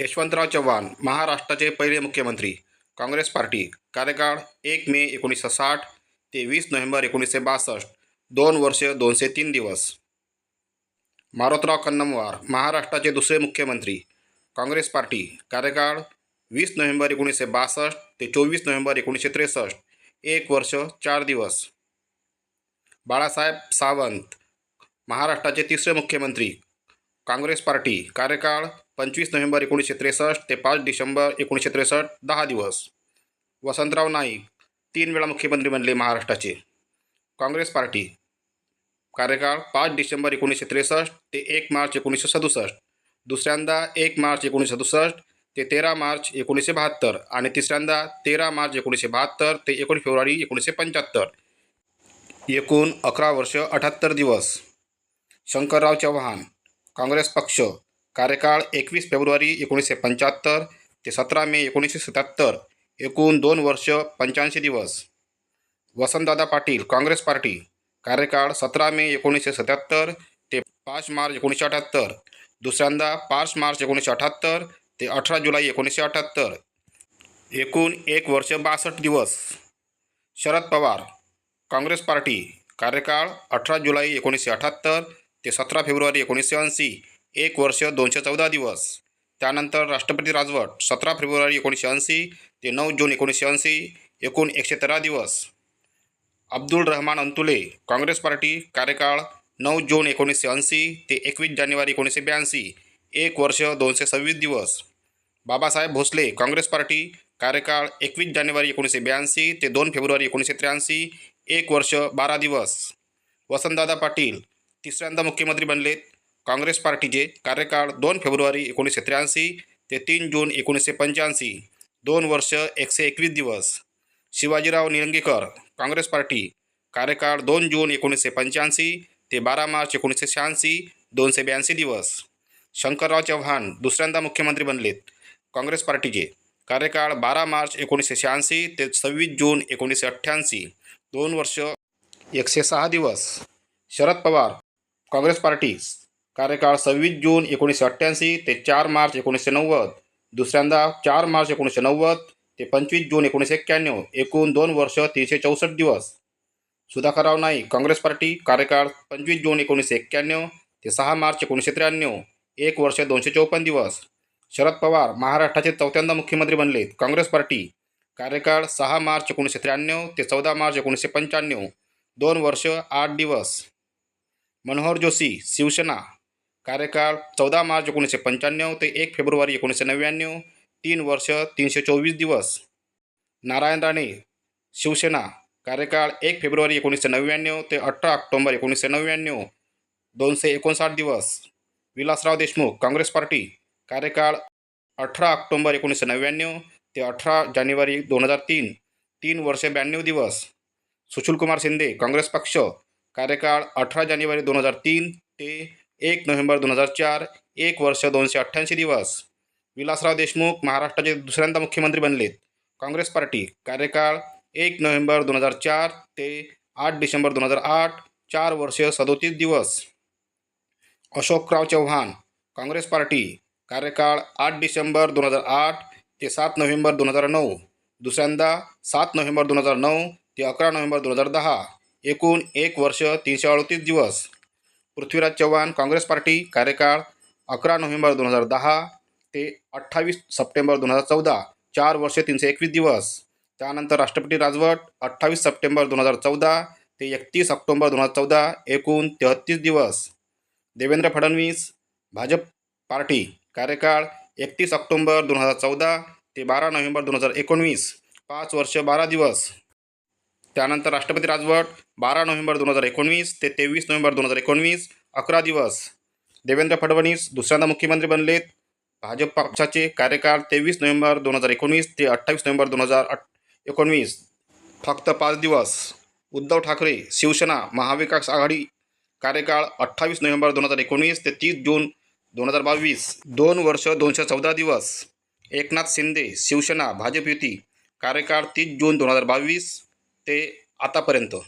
यशवंतराव चव्हाण महाराष्ट्राचे पहिले मुख्यमंत्री काँग्रेस पार्टी कार्यकाळ एक मे एकोणीसशे साठ ते वीस नोव्हेंबर एकोणीसशे बासष्ट दोन वर्ष दोनशे तीन दिवस. मारोतराव कन्नमवार महाराष्ट्राचे दुसरे मुख्यमंत्री काँग्रेस पार्टी कार्यकाळ वीस नोव्हेंबर एकोणीसशे बासष्ट ते चोवीस नोव्हेंबर एकोणीसशे त्रेसष्ट एक वर्ष चार दिवस. बाळासाहेब सावंत महाराष्ट्राचे तिसरे मुख्यमंत्री काँग्रेस पार्टी कार्यकाळ पंचवीस नोव्हेंबर एकोणीसशे त्रेसष्ट ते पाच डिसेंबर एकोणीसशे त्रेसष्ट दहा दिवस. वसंतराव नाईक तीन वेळा मुख्यमंत्री बनले महाराष्ट्राचे. काँग्रेस पार्टी कार्यकाळ पाच डिसेंबर एकोणीसशे त्रेसष्ट ते एक मार्च एकोणीसशे सदुसष्ट. दुसऱ्यांदा एक मार्च एकोणीसशे सदुसष्ट ते तेरा मार्च एकोणीसशे बहात्तर आणि तिसऱ्यांदा तेरा मार्च एकोणीसशे बहात्तर ते एकोणीस फेब्रुवारी एकोणीसशे पंच्याहत्तर. एकूण अकरा वर्ष अठ्याहत्तर दिवस. शंकरराव चव्हाण काँग्रेस पक्ष कार्यकाळ एकवीस फेब्रुवारी एकोणीसशे पंच्याहत्तर ते सतरा मे एकोणीसशे सत्याहत्तर एकूण दोन वर्ष पंच्याऐंशी दिवस. वसंतदादा पाटील काँग्रेस पार्टी कार्यकाळ सतरा मे एकोणीसशे सत्याहत्तर ते पाच मार्च एकोणीसशे अठ्याहत्तर दुसऱ्यांदा पाच मार्च एकोणीसशे अठ्याहत्तर ते अठरा जुलै एकोणीसशे अठ्याहत्तर. एकूण एक वर्ष बासष्ट दिवस. शरद पवार काँग्रेस पार्टी कार्यकाळ अठरा जुलै एकोणीसशे अठ्याहत्तर ते सतरा फेब्रुवारी एकोणीसशे ऐंशी एक वर्ष दोनशे चौदा दिवस. त्यानंतर राष्ट्रपती राजवट सतरा फेब्रुवारी एकोणीसशे ऐंशी ते नऊ जून एकोणीसशे ऐंशी एकूण एकशे तेरा दिवस. अब्दुल रहमान अंतुले काँग्रेस पार्टी कार्यकाळ नऊ जून एकोणीसशे ऐंशी ते एकवीस जानेवारी एकोणीसशे ब्याऐंशी एक वर्ष दोनशे सव्वीस दिवस. बाबासाहेब भोसले काँग्रेस पार्टी कार्यकाळ एकवीस जानेवारी एकोणीसशे ब्याऐंशी ते दोन फेब्रुवारी एकोणीसशे त्र्याऐंशी एक वर्ष बारा दिवस. वसंतदादा पाटील तिसऱ्यांदा मुख्यमंत्री बनलेत काँग्रेस पार्टीचे कार्यकाळ दोन फेब्रुवारी एकोणीसशे त्र्याऐंशी ते तीन जून एकोणीसशे पंच्याऐंशी. दोन वर्ष एकशे एकवीस दिवस. शिवाजीराव निलंगेकर काँग्रेस पार्टी कार्यकाळ दोन जून एकोणीसशे पंच्याऐंशी ते बारा मार्च एकोणीसशे शहाऐंशी दोनशे ब्याऐंशी दिवस. शंकरराव चव्हाण दुसऱ्यांदा मुख्यमंत्री बनलेत. काँग्रेस पार्टीचे कार्यकाळ बारा मार्च एकोणीसशे शहाऐंशी ते सव्वीस जून एकोणीसशे अठ्ठ्याऐंशी. दोन वर्ष एकशे सहा दिवस. शरद पवार काँग्रेस पार्टी कार्यकाळ सव्वीस जून एकोणीसशे अठ्ठ्याऐंशी ते चार मार्च एकोणीसशे नव्वद दुसऱ्यांदा चार मार्च एकोणीसशे नव्वद ते पंचवीस जून एकोणीसशे एक्क्याण्णव एकूण दोन वर्ष तीनशे चौसष्ट दिवस. सुधाकरराव नाईक काँग्रेस पार्टी कार्यकाळ पंचवीस जून एकोणीसशे एक्क्याण्णव ते सहा मार्च एकोणीसशे त्र्याण्णव एक वर्ष दोनशे चौपन्न दिवस. शरद पवार महाराष्ट्राचे चौथ्यांदा मुख्यमंत्री बनलेत. काँग्रेस पार्टी कार्यकाळ सहा मार्च एकोणीसशे त्र्याण्णव ते चौदा मार्च एकोणीसशे पंच्याण्णव दोन वर्ष आठ दिवस. मनोहर जोशी शिवसेना कार्यकाळ चौदा मार्च एकोणीसशे पंच्याण्णव ते एक फेब्रुवारी एकोणीसशे नव्याण्णव तीन वर्ष तीनशे चोवीस दिवस. नारायण राणे शिवसेना कार्यकाळ एक फेब्रुवारी एकोणीसशे नव्याण्णव ते अठरा ऑक्टोंबर एकोणीसशे नव्याण्णव दोनशे एकोणसाठ दिवस. विलासराव देशमुख काँग्रेस पार्टी कार्यकाळ अठरा ऑक्टोंबर एकोणीसशे नव्याण्णव ते अठरा जानेवारी दोन हजार तीन तीन वर्ष ब्याण्णव दिवस. सुशीलकुमार शिंदे काँग्रेस पक्ष कार्यकाळ अठरा जानेवारी दोन हजार तीन ते एक नोव्हेंबर दोन हजार चार एक वर्ष दोनशे अठ्ठ्याऐंशी दिवस. विलासराव देशमुख महाराष्ट्राचे दुसऱ्यांदा मुख्यमंत्री बनलेत. काँग्रेस पार्टी कार्यकाळ एक नोव्हेंबर दोन हजार चार ते आठ डिसेंबर दोन हजार आठ चार वर्ष सदोतीस दिवस. अशोकराव चव्हाण काँग्रेस पार्टी कार्यकाळ आठ डिसेंबर दोन हजार आठ ते सात नोव्हेंबर दोन हजार नऊ. दुसऱ्यांदा सात नोव्हेंबर दोन हजार नऊ ते अकरा नोव्हेंबर दोन हजार दहा. एकूण एक वर्ष तीनशे अडतीस दिवस. पृथ्वीराज चव्हाण काँग्रेस पार्टी कार्यकाळ अकरा नोव्हेंबर दोन हजार दहा ते अठ्ठावीस सप्टेंबर दोन हजार चौदा. चार वर्ष तीनशे एकवीस दिवस. त्यानंतर राष्ट्रपती राजवट अठ्ठावीस सप्टेंबर दोन हजार चौदा ते एकतीस ऑक्टोंबर दोन हजार चौदा एकूण तेहत्तीस दिवस. देवेंद्र फडणवीस भाजप पार्टी कार्यकाळ एकतीस ऑक्टोंबर दोन हजार चौदा ते बारा नोव्हेंबर दोन हजार एकोणवीस. पाच वर्ष बारा दिवस. त्यानंतर राष्ट्रपती राजवट बारा नोव्हेंबर दोन हजार एकोणवीस ते तेवीस नोव्हेंबर दोन हजार एकोणवीस अकरा दिवस. देवेंद्र फडणवीस दुसऱ्यांदा मुख्यमंत्री बनलेत. भाजप पक्षाचे कार्यकाळ तेवीस नोव्हेंबर दोन हजार एकोणवीस ते अठ्ठावीस नोव्हेंबर दोन हजार अठ एकोणवीस. फक्त पाच दिवस. उद्धव ठाकरे शिवसेना महाविकास आघाडी कार्यकाळ अठ्ठावीस नोव्हेंबर दोन हजार एकोणवीस ते तीस जून दोन हजार बावीस. दोन वर्ष दोनशे चौदा दिवस. एकनाथ शिंदे शिवसेना भाजप युती. कार्यकाळ तीस जून दोन हजार बावीस. ते आतापर्यंत.